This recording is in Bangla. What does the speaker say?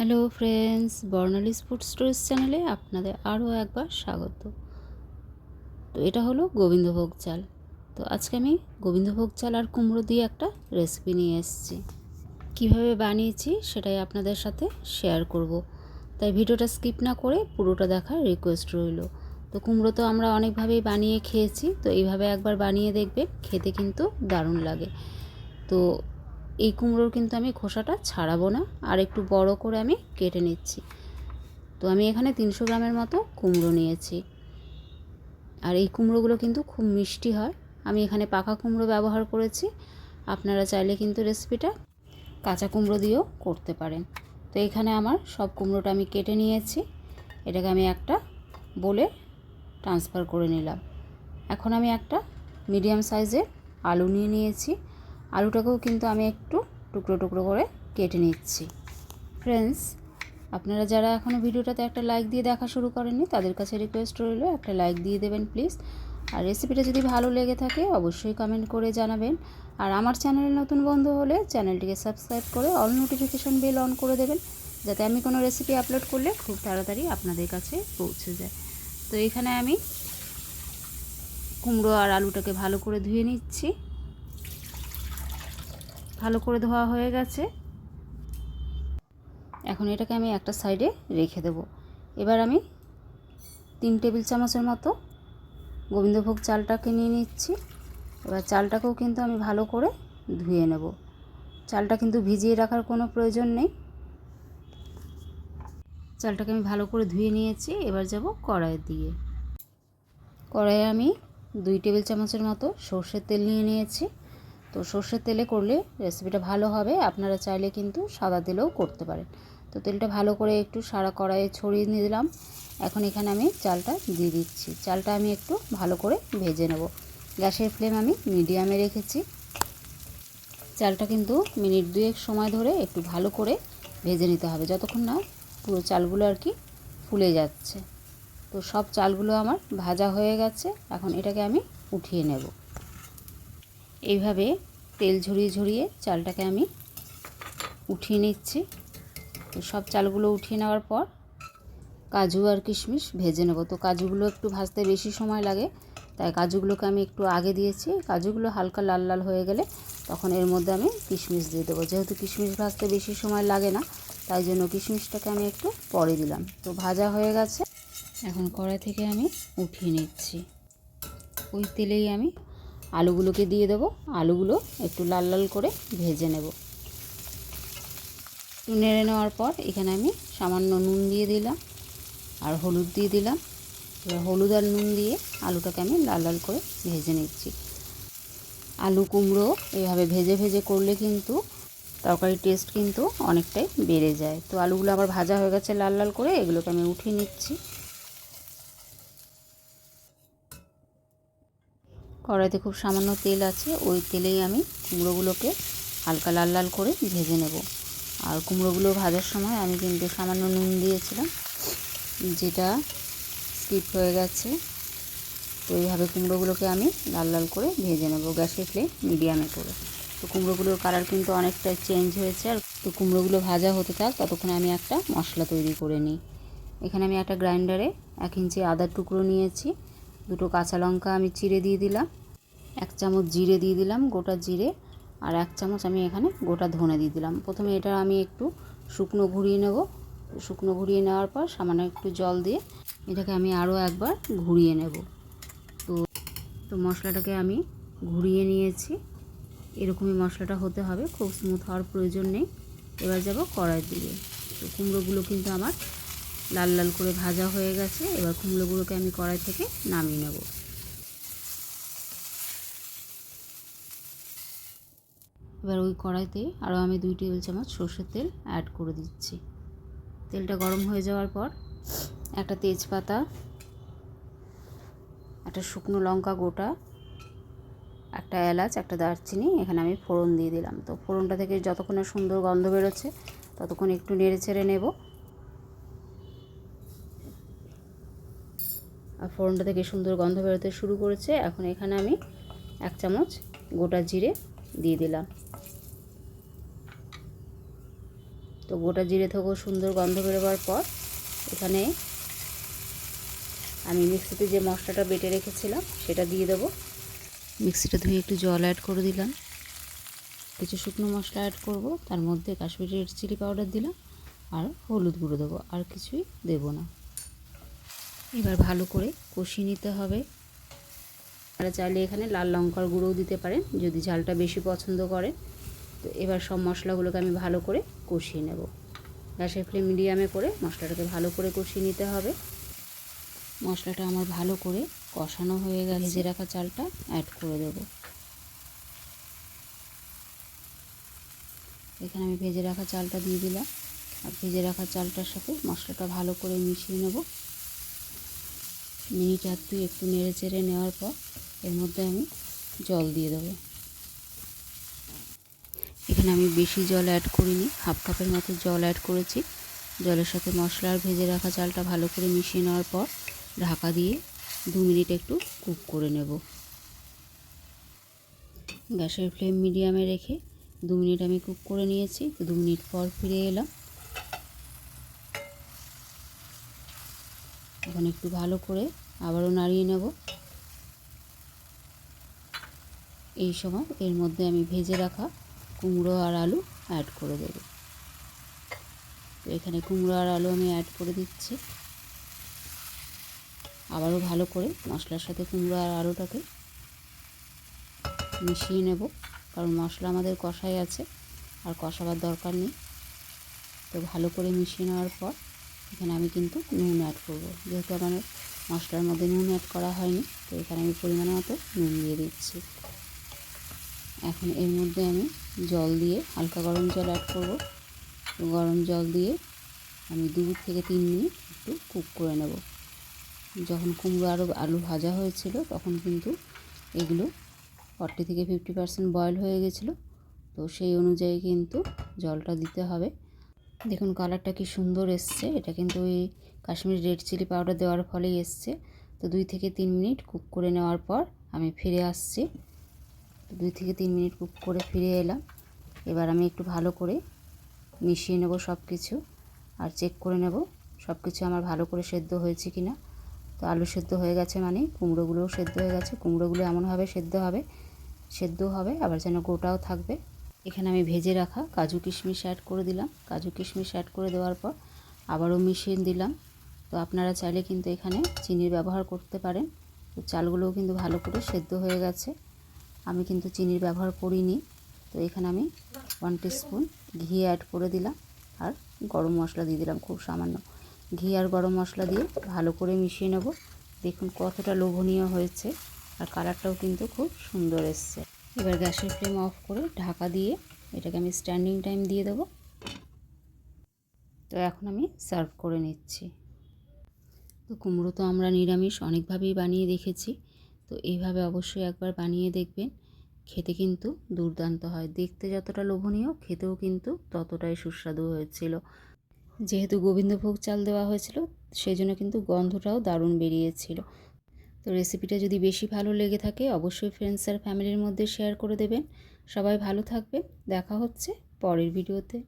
Hello friends, Barnali food stories চ্যানেলে আপনাদের আরও একবার স্বাগত। তো এটা হলো গোবিন্দভোগ চাল। তো আজকে আমি গোবিন্দভোগ চাল আর কুমড়ো দিয়ে একটা রেসিপি নিয়ে এসেছি। কীভাবে বানিয়েছি সেটাই আপনাদের সাথে শেয়ার করব। তাই ভিডিওটা স্কিপ না করে পুরোটা দেখার রিকোয়েস্ট রইল। তো কুমড়ো তো আমরা অনেকভাবেই বানিয়ে খেয়েছি, তো এইভাবে একবার বানিয়ে দেখবেন, খেতে কিন্তু দারুণ লাগে। তো এই কুমড়োর কিন্তু আমি খোসাটা ছাড়াবো না, আর একটু বড় করে আমি কেটে নিচ্ছি। তো আমি এখানে তিনশো গ্রামের মতো কুমড়ো নিয়েছি। আর এই কুমড়োগুলো কিন্তু খুব মিষ্টি হয়। আমি এখানে পাকা কুমড়ো ব্যবহার করেছি। আপনারা চাইলে কিন্তু রেসিপিটা কাঁচা কুমড়ো দিয়েও করতে পারেন। তো এখানে আমার সব কুমড়োটা আমি কেটে নিয়েছি। এটাকে আমি একটা বলে ট্রান্সফার করে নিলাম। এখন আমি একটা মিডিয়াম সাইজের আলু নিয়ে নিয়েছি। আলুটাকেও কিন্তু আমি একটু টুকরো টুকরো করে কেটে নিচ্ছি। ফ্রেন্ডস আপনারা যারা এখনও ভিডিওটাতে একটা লাইক দিয়ে দেখা শুরু করেননি, তাদের কাছে রিকোয়েস্ট রইল, একটা লাইক দিয়ে দেবেন প্লিজ আর রেসিপিটা যদি ভালো লেগে থাকে, অবশ্যই কমেন্ট করে জানাবেন। আর আমার চ্যানেলে নতুন বন্ধু হলে চ্যানেলটিকে সাবস্ক্রাইব করে অল নোটিফিকেশান বেল অন করে দেবেন, যাতে আমি কোনো রেসিপি আপলোড করলে খুব তাড়াতাড়ি আপনাদের কাছে পৌঁছে যায়। তো এখানে আমি কুমড়ো আর আলুটাকে ভালো করে ধুয়ে নিচ্ছি। ভালো করে ধোয়া হয়ে গেছে। এখন এটাকে আমি একটা সাইডে রেখে দেব। এবার আমি তিন টেবিল চামচের মতো গোবিন্দভোগ চালটাকে নিয়ে নিচ্ছি। এবার চালটাকেও কিন্তু আমি ভালো করে ধুয়ে নেব। চালটা কিন্তু ভিজিয়ে রাখার কোনো প্রয়োজন নেই। চালটাকে আমি ভালো করে ধুয়ে নিয়েছি। এবার যাব কড়াইয়ের দিয়ে কড়াইয়ে আমি দুই টেবিল চামচের মতো সর্ষের তেল নিয়ে নিয়েছি। তো সর্ষের তেলে করলে রেসিপিটা ভালো হবে। আপনারা চাইলে কিন্তু সাদা তেলেও করতে পারেন। তো তেলটা ভালো করে একটু সারা কড়াইয়ে ছড়িয়ে নিয়ে দিলাম। এখন এখানে আমি চালটা দিয়ে দিচ্ছি। চালটা আমি একটু ভালো করে ভেজে নেব। গ্যাসের ফ্লেম আমি মিডিয়ামে রেখেছি। চালটা কিন্তু মিনিট দুয়েক সময় ধরে একটু ভালো করে ভেজে নিতে হবে। যতক্ষণ না পুরো চালগুলো আর কি ফুলে যাচ্ছে। তো সব চালগুলো আমার ভাজা হয়ে গেছে। এখন এটাকে আমি উঠিয়ে নেব। এইভাবে তেল ঝরিয়ে ঝরিয়ে চালটাকে আমি উঠিয়ে নিচ্ছি। তো সব চালগুলো উঠিয়ে নেওয়ার পর কাজু আর কিশমিশ ভেজে নেব। তো কাজুগুলো একটু ভাজতে বেশি সময় লাগে, তাই কাজুগুলোকে আমি একটু আগে দিয়েছি। কাজুগুলো হালকা লাল লাল হয়ে গেলে তখন এর মধ্যে আমি কিশমিশ দিয়ে দেবো। যেহেতু কিশমিশ ভাজতে বেশি সময় লাগে না, তাই জন্য কিশমিশটাকে আমি একটু পরে দিলাম। তো ভাজা হয়ে গেছে, এখন কড়াই থেকে আমি উঠিয়ে নিচ্ছি। ওই তেলেই আমি আলুগুলোকে দিয়ে দেবো। আলুগুলো একটু লাল লাল করে ভেজে নেব। একটু নেড়ে নেওয়ার পর এখানে আমি সামান্য নুন দিয়ে দিলাম আর হলুদ দিয়ে দিলাম। এবার হলুদ আর নুন দিয়ে আলুটাকে আমি লাল লাল করে ভেজে নিচ্ছি। আলু কুমড়ো এইভাবে ভেজে ভেজে করলে কিন্তু তরকারির টেস্ট কিন্তু অনেকটাই বেড়ে যায়। তো আলুগুলো আবার ভাজা হয়ে গেছে লাল লাল করে, এগুলোকে আমি উঠিয়ে নিচ্ছি। কড়াইতে খুব সামান্য তেল আছে, ওই তেলেই আমি কুমড়োগুলোকে হালকা লাল লাল করে ভেজে নেব। আর কুমড়োগুলো ভাজার সময় আমি কিন্তু সামান্য নুন দিয়েছিলাম, যেটা স্কিপ হয়ে গেছে। তো এইভাবে কুমড়োগুলোকে আমি লাল লাল করে ভেজে নেব গ্যাসের ফ্লেম মিডিয়ামে করে। তো কুমড়োগুলোর কালার কিন্তু অনেকটা চেঞ্জ হয়েছে আর তো কুমড়োগুলো ভাজা হতে থাক, ততক্ষণে আমি একটা মশলা তৈরি করে নিই। এখানে আমি একটা গ্রাইন্ডারে এক ইঞ্চি আদার টুকরো নিয়েছি। দুটো কাঁচা লঙ্কা আমি চিড়ে দিয়ে দিলাম, এক চামচ জিরে দিয়ে দিলাম গোটা জিরে, আর এক চামচ আমি এখানে গোটা ধনে দিয়ে দিলাম। প্রথমে এটা আমি একটু শুকনো ঘুরিয়ে নেব। শুকনো ঘুরিয়ে নেওয়ার পর সামান্য একটু জল দিয়ে এটাকে আমি আরও একবার ঘুরিয়ে নেব। তো তো মশলাটাকে আমি ঘুরিয়ে নিয়েছি। এরকমই মশলাটা হতে হবে, খুব স্মুথ হওয়ার প্রয়োজন নেই। এবার যাব কড়াইয়ের দিকে তো কুমড়োগুলো কিন্তু আমার লাল লাল করে ভাজা হয়ে গেছে। এবার কুমড়োগুলোকে আমি কড়াই থেকে নামিয়ে নেব। এবার ওই কড়াইতে আরও আমি দুই টেবিল চামচ সর্ষের তেল অ্যাড করে দিচ্ছি। তেলটা গরম হয়ে যাওয়ার পর একটা তেজপাতা, একটা শুকনো লঙ্কা গোটা, একটা এলাচ, একটা দারচিনি, এখানে আমি ফোড়ন দিয়ে দিলাম। তো ফোড়নটা থেকে যতক্ষণে সুন্দর গন্ধ বেরোচ্ছে, ততক্ষণ একটু নেড়ে ছেড়ে নেব। ফোড়নটা থেকে সুন্দর গন্ধ বেরোতে শুরু করেছে। এখন এখানে আমি এক চামচ গোটা জিরে দিয়ে দিলাম। তো গোটা জিরে থেকেও সুন্দর গন্ধ বেরোবার পর এখানে আমি মিক্সিতে যে মশলাটা বেটে রেখেছিলাম সেটা দিয়ে দেবো। মিক্সিটা ধুয়ে একটু জল অ্যাড করে দিলাম। কিছু শুকনো মশলা অ্যাড করব, তার মধ্যে কাশ্মীরি রেড চিলি পাউডার দিলাম আর হলুদ গুঁড়ো দেবো, আর কিছুই দেবো না। এবার ভালো করে কষিয়ে নিতে হবে। আপনারা চাইলে এখানে লাল লঙ্কার গুঁড়োও দিতে পারেন, যদি ঝালটা বেশি পছন্দ করেন তো এবার সব মশলাগুলোকে আমি ভালো করে কষিয়ে নেব। গ্যাসের ফ্লেম মিডিয়ামে করে মশলাটাকে ভালো করে কষিয়ে নিতে হবে। মশলাটা আমার ভালো করে কষানো হয়ে গেলে ভেজে রাখা চালটা অ্যাড করে দেব। এখানে আমি ভেজে রাখা চালটা দিয়ে দিলাম। আর ভেজে রাখা চালটার সাথে মশলাটা ভালো করে মিশিয়ে নেব। মিনিট আর দুই একটু নেড়ে চেড়ে নেওয়ার পর এর মধ্যে আমি জল দিয়ে দেবো। এখানে আমি বেশি জল অ্যাড করিনি হাফ কাপের মতো জল অ্যাড করেছি। জলের সাথে মশলা আর ভেজে রাখা চালটা ভালো করে মিশিয়ে নেওয়ার পর ঢাকা দিয়ে দু মিনিট একটু কুক করে নেব। গ্যাসের ফ্লেম মিডিয়ামে রেখে দু মিনিট আমি কুক করে নিয়েছি, দু মিনিট পর ফিরে এলাম। এখন একটু ভালো করে আবারও নাড়িয়ে নেব। এই সময় এর মধ্যে আমি ভেজে রাখা কুমড়ো আর আলু অ্যাড করে দেব। তো এখানে কুমড়ো আর আলু আমি অ্যাড করে দিচ্ছি। আবারও ভালো করে মশলার সাথে কুমড়ো আর আলুটাকে মিশিয়ে নেব, কারণ মশলা আমাদের কষাই আছে আর কষাবার দরকার নেই। তো ভালো করে মিশিয়ে নেওয়ার পর এখানে আমি কিন্তু নুন অ্যাড করব। যেহেতু আমার মশলার মধ্যে নুন অ্যাড করা হয়নি, তো এখানে আমি পরিমাণ মতো নুন দিয়ে দিচ্ছি। এখন এর মধ্যে আমি জল দিয়ে হালকা গরম জল অ্যাড করব। গরম জল দিয়ে আমি দু থেকে তিন মিনিট একটু কুক করে নেব। যখন কুমড়ো আরও আলু ভাজা হয়েছিল, তখন কিন্তু এগুলো ফর্টি থেকে ফিফটি পার্সেন্ট বয়েল হয়ে গেছিল। তো সেই অনুযায়ী কিন্তু জলটা দিতে হবে। দেখুন কালারটা কি সুন্দর এসছে। এটা কিন্তু ওই কাশ্মীরি রেড চিলি পাউডার দেওয়ার ফলেই এসছে। তো দুই থেকে তিন মিনিট কুক করে নেওয়ার পর আমি ফিরে আসছি। দুই থেকে তিন মিনিট কুক করে ফিরে এলাম। এবার আমি একটু ভালো করে মিশিয়ে নেব সব কিছু আর চেক করে নেব সব কিছু আমার ভালো করে সেদ্ধ হয়েছে কি না তো আলু সেদ্ধ হয়ে গেছে মানে কুমড়োগুলোও সেদ্ধ হয়ে গেছে। কুমড়োগুলো এমনভাবে সেদ্ধ হবে সেদ্ধ হবে, আবার যেন গোটাও থাকবে। এখানে আমি ভেজে রাখা কাজু কিশমিশ অ্যাড করে দিলাম। কাজু কিশমিশ অ্যাড করে দেওয়ার পর আবারও মিশিয়ে দিলাম। তো আপনারা চাইলে কিন্তু এখানে চিনির ব্যবহার করতে পারেন। তো চালগুলোও কিন্তু ভালো করে সেদ্ধ হয়ে গেছে। আমি কিন্তু চিনির ব্যবহার করিনি। তো এখানে আমি ওয়ান স্পুন ঘি অ্যাড করে দিলাম আর গরম মশলা দিয়ে দিলাম খুব সামান্য। ঘি আর গরম মশলা দিয়ে ভালো করে মিশিয়ে নেব। দেখুন কতটা লোভনীয় হয়েছে আর কালারটাও কিন্তু খুব সুন্দর এসছে। এবার গ্যাসের ফ্লেম অফ করে ঢাকা দিয়ে এটাকে আমি স্ট্যান্ডিং টাইম দিয়ে দেবো। তো এখন আমি সার্ভ করে নিচ্ছি। তো কুমড়ো তো আমরা নিরামিষ অনেকভাবেই বানিয়ে দেখেছি। তো এইভাবে অবশ্যই একবার বানিয়ে দেখবেন। খেতে কিন্তু দুর্দান্ত হয়। দেখতে যতটা লোভনীয়, খেতেও কিন্তু ততটাই সুস্বাদু হয়েছিল। যেহেতু গোবিন্দভোগ চাল দেওয়া হয়েছিল সেই জন্য কিন্তু গন্ধটাও দারুণ বেরিয়েছিল। তো রেসিপিটা যদি বেশি ভালো লেগে থাকে, অবশ্যই ফ্রেন্ডস আর ফ্যামিলির মধ্যে শেয়ার করে দেবেন। সবাই ভালো থাকবে দেখা হচ্ছে পরের ভিডিওতে